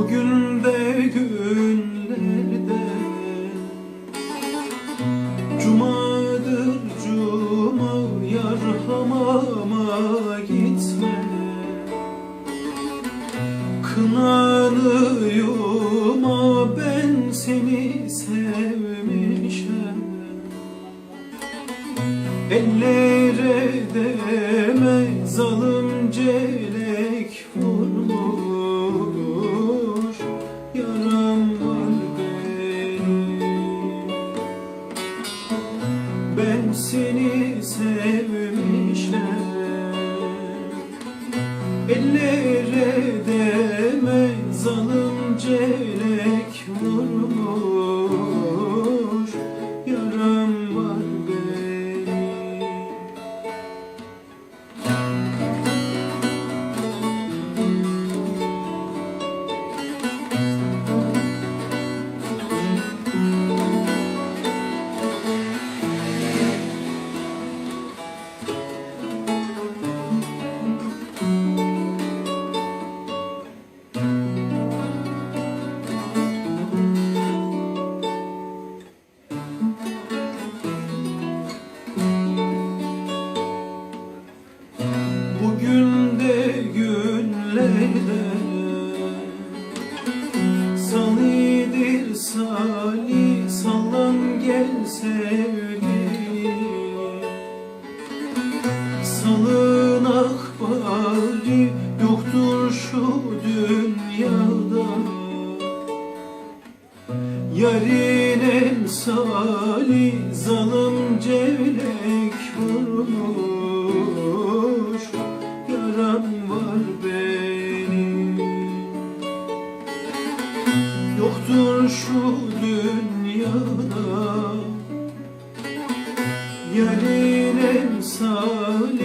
Bugün de günlerde Cumadır cuma yar hamama gitme. Kınanıyorum ben seni sevmişim Ellere deme zalim Ben seni sevmişim Ellere deme zalim Bugün de günlerde Salidir sali sallan gel sevgilim Salın akbari yoktur şu dünyada. Yarın emsali zalim cevlek Yoktur şu dünyada Yarın emsali